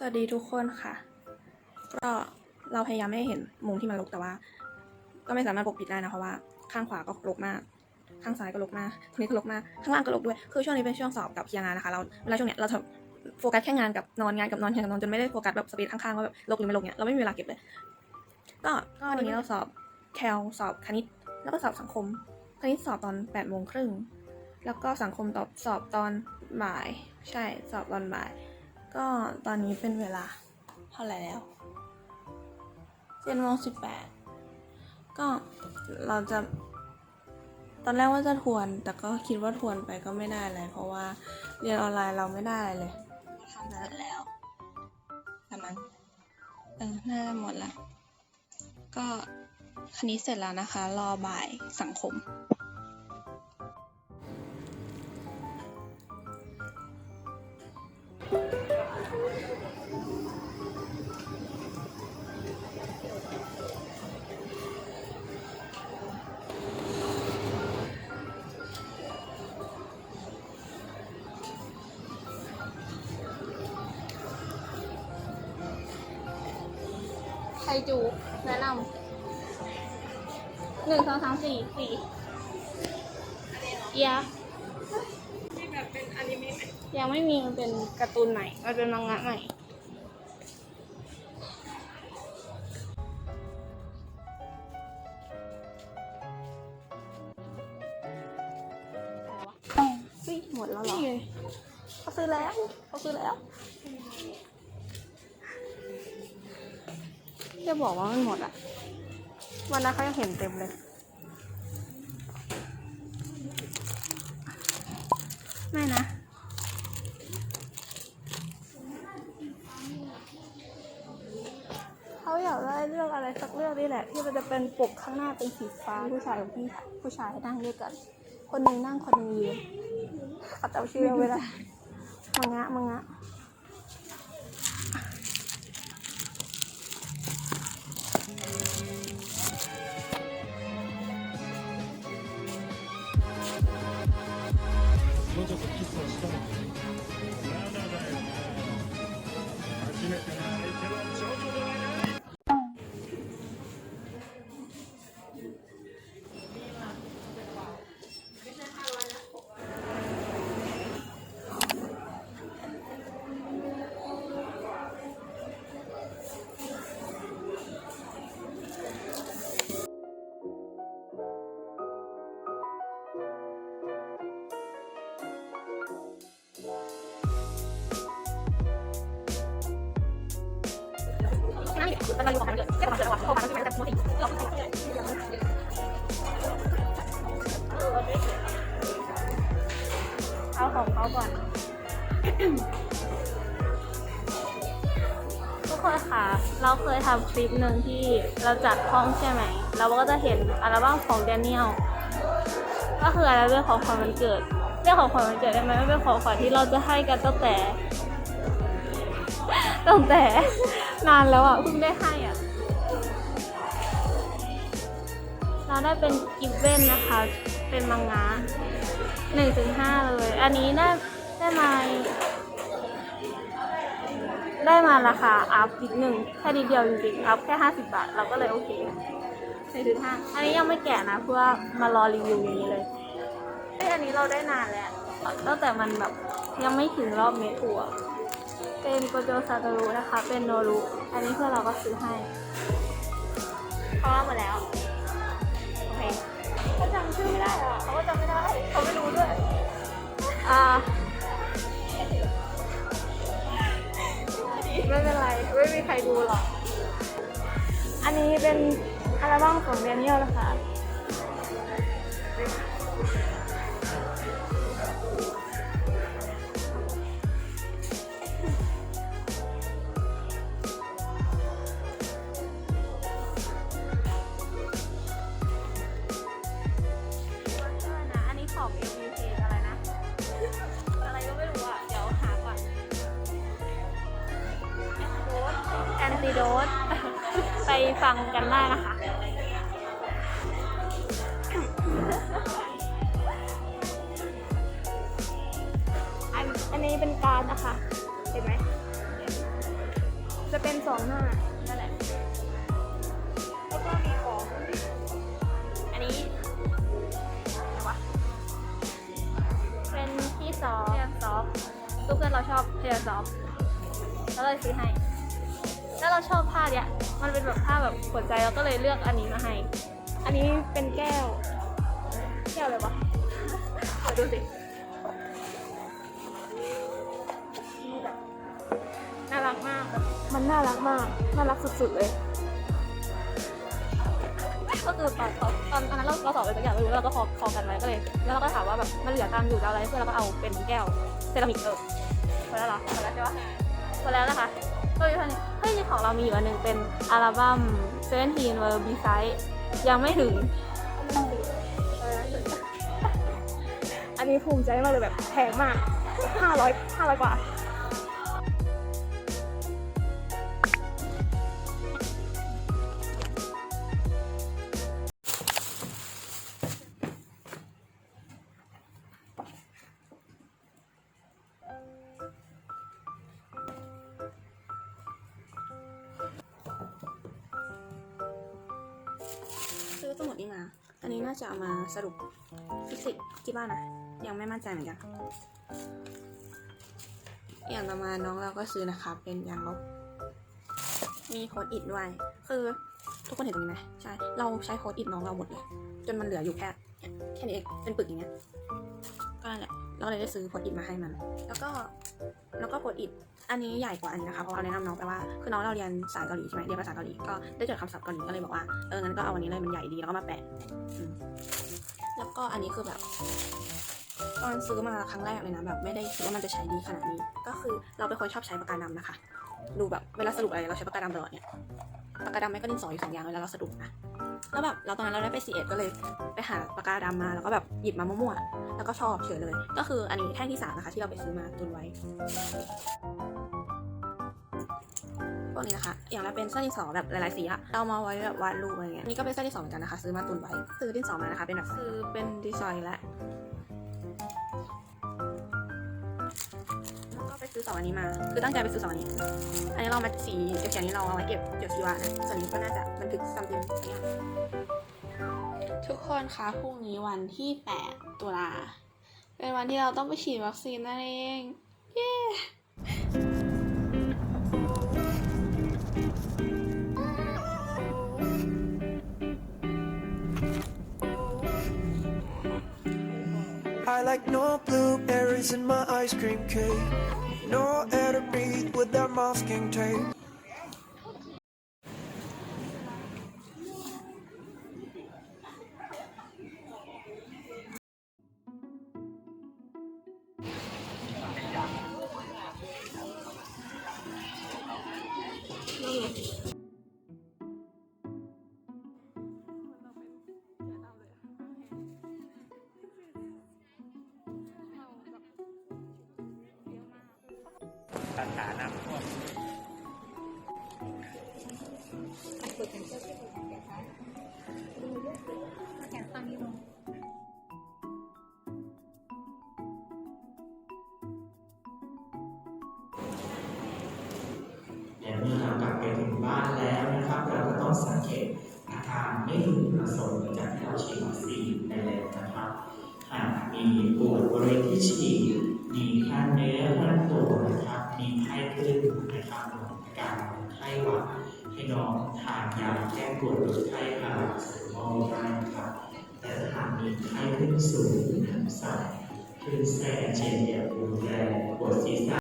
สวัสดีทุกคนค่ะ ก็เราพยายามไม่ให้เห็นมุมที่มันรกแต่ว่า ก็ไม่สามารถปกปิดได้นะเพราะว่า ข้างขวาก็รกมาก ข้างซ้ายก็รกมากตรงนี้ก็รกมากข้างล่างก็รกด้วยคือช่วงนี้เป็นช่วงสอบกับเคลียร์งานนะคะเราเวลาช่วงเนี้ยเราจะโฟกัสแค่งานกับนอนงานกับนอนงานกับนอนจนไม่ได้โฟกัสแบบสเปซข้างๆว่าแบบรกหรือไม่รกเนี่ยเราไม่มีเวลาเก็บเลย ก็ก็วันนี้เราสอบแคลสอบคณิต แล้วก็สอบสังคม คณิตสอบตอนแปดโมงครึ่งแล้วก็สังคมตอบสอบตอนบ่าย ใช่สอบตอนบ่าย ก็ตอนนี้เป็นเวลาเท่าไหร่แล้วเจ็ดโมงสิบแปดก็เราจะตอนแรกว่าจะทวน แต่ก็คิดว่าทวนไปก็ไม่ได้อะไรเพราะว่าเรียนออนไลน์เราไม่ได้อะไรเลยทำเสร็จแล้วแต่มันเออน่าจะหมดละก็คณิตเสร็จแล้วนะคะ รอบ่ายสังคม จูแนะนำหนึ่งสองสามสี่สี่ยายังไม่มีมันเป็นการ์ตูนใหม่มันเป็นมังงะใหม่เฮ้ยหมดแล้วเหรอเขาซื้อแล้วเขาซื้อแล้ว จะบอกว่ามันหมดอะ วันนั้นเขายังเห็นเต็มเลย ไม่นะเขาอยากได้เรื่องอะไรสักเรื่องนี่แหละ ที่มันจะเป็นปกข้างหน้าเป็นสีฟ้าผู้ชายกับพี่ผู้ชายนั่งด้วยกัน คนหนึ่งนั่งคนหนึงยืนเขาจำชื่อไว้ละมังงะมังงะ 女とキスをしても เอาของเขาก่อน ทุกคนคะเราเคยทำคลิปหนึ่งที่เราจัดห้องใช่ไหม เราก็จะเห็นอัลบั้มของแดเนียล ก็คืออะไรเรื่องของขวัญวันเกิดเรื่องของขวัญวันเกิดได้ไหมไม่เป็นของขวัญที่เราจะให้กันตั้งแต่ ตั้งแต่ นานแล้วอะเพิ่งได้ให้อะ เราได้เป็นกิฟเว่นนะคะ เป็นมังงะหนึ่งถึงห้าเลย อันนี้ได้ได้มา ได้มาราคาอัพนิดหนึ่งแค่นิดเดียวจริงๆ อัพแค่ห้าสิบบาท เราก็เลยโอเคหนึ่งถึงห้าอันนี้ยังไม่แกะนะ เพื่อมารอรีวิวอย่างนี้เลยเอ้ยอันนี้เราได้นานแล้วตั้งแต่มันแบบยังไม่ถึงรอบเมทัวร์ เป็นโกโจซาตารุนะคะ เป็นโนรุ อันนี้เพื่อนเราก็ซื้อให้เขาเอาหมาแล้ว โอเคเขาจำชื่อไม่ได้อะเขาก็จำไม่ได้เขาไม่รู้ด้วย อ่า ไม่เป็นไร ไม่มีใครดูหรอก อันนี้เป็นอัลบั้มของเดนเนียลนะคะ ฟังกันได้นะคะอันอันนี้เป็นการดนะคะ เห็นไหม จะเป็นสองหน้านั่นแหละ แล้วก็มีของ อันนี้อะไรวะ เป็นที่ซอฟเทียนซอฟทุกเพื่อนเราชอบเทียนซอฟแล้วเลยซื้อให้ เราชอบผ้าเนี้ยมันเป็นแบบผ้าแบบหัวใจเราก็เลยเลือกอันนี้มาให้ อันนี้เป็นแก้ว แก้วอะไรวะเปิดดูสิน่ารักมาก มันน่ารักมาก น่ารักสุดๆเลย ก็คือตอนตอนตอนนั้นเราเราสอบไปสักอย่างไม่รู้เราก็คอคอกันไว้ก็เลย แล้วเราก็ถามว่าแบบมันเหลือตังค์อยู่จะเอาอะไรเพื่อนเราก็เอาเป็นแก้วเซรามิกเออหมดแล้วเหรอหมดแล้วใช่ปะหมดแล้วนะคะ ก็มีเท่านี้เฮ้ยของเรามีอยู่อันหนึ่งเป็นอัลบั้มแฟนทีนเวอร์บีไซส์ยังไม่ถึง อันนี้ภูมิใจมากเลยแบบแพงมาก500 500กว่า ซื้อสมุดนี้มา อันนี้น่าจะเอามาสรุปฟิสิกส์ที่บ้านนะยังไม่มั่นใจเหมือนกัน อย่างต่อมาน้องเราก็ซื้อนะคะเป็นยางลบ มีโค้ดอิดด้วย คือทุกคนเห็นตรงนี้ไหมใช่ เราใช้โค้ดอิดน้องเราหมดเลย จนมันเหลืออยู่แค่แค่นี้เอง เป็นปึกอย่างเงี้ย ก็นั่นแหละ เราเลยได้ซื้อโค้ดอิดมาให้มัน แล้วก็ แล้วก็โค้ดอิด อันนี้ใหญ่กว่าอันนี้นะคะเพราะเราแนะนำน้องไปว่าคือน้องเราเรียนสายเกาหลีใช่ไหมเรียนภาษาเกาหลีก็ได้จดคำศัพท์เกาหลีก็เลยบอกว่าเอองั้นก็เอาอันนี้เลยมันใหญ่ดีแล้วก็มาแปะแล้วก็อันนี้คือแบบตอนซื้อมาครั้งแรกเลยนะแบบไม่ได้คิดว่ามันจะใช้ดีขนาดนี้ ก็คือเราเป็นคนชอบใช้ปากกาดำนะคะ ดูแบบเวลาสรุปอะไรเราใช้ปากกาดำตลอดเนี่ยปากกาดำไม่ก็ดินสออยู่สองอย่างเวลาเราสรุปนะ แล้วแบบเราตอนนั้นเราได้ไปซีเอ็ดก็เลยไปหาปากกาดำมาแล้วก็แบบหยิบมามั่วๆแล้วก็ชอบเฉยเลย ก็คืออันนี้แท่งที่สามนะคะที่เราไปซื้อมาตุนไว้พวกนี้นะคะ อย่างละเป็นเส้นดินสอแบบหลายๆสีอะเรามาไว้แบบวาดรูปอะไรเงี้ยนี่ก็เป็นเส้นดินสอเหมือนกันนะคะ ซื้อมาตุนไว้ ซื้อดินสอมานะคะ เป็นแบบซื้อเป็นดินสออีกแล้ว ซื้อสองอันนี้มา คือตั้งใจไปซื้อสองอันนี้ อันนี้เรามาสีเขียวๆนี้เราเอาไว้เก็บเดี๋ยวชีวะนะส่วนนี้ก็น่าจะบันทึกซัมติงเนี่ยทุกคนคะพรุ่งนี้วันที่8ตุลาเป็นวันที่เราต้องไปฉีดวัคซีนนั่นเองเย้ I like no blueberries in my ice cream cake. No air to breathe with that masking tape. ปัญหาน้ำท่วมเดี๋ยวเมื่อเรากลับไปถึงบ้านแล้วนะครับ เราก็ต้องสังเกตอาการไม่พึงประสงค์จากที่เราฉีดวัคซีนไปแล้วนะครับ หากมีปวดบริเวณที่ฉีดมีคลั่นเนื้อคลั่นตัวนะครับับการไข้หวัดให้น้องทานยาแก้ปวดลดไข้พาราเซตามอได้ครับ แต่หากมีไข้ขึ้นสูงน้ำใสขึ้นแสบเจียนเดียวรุนแรงปวดศีรษะ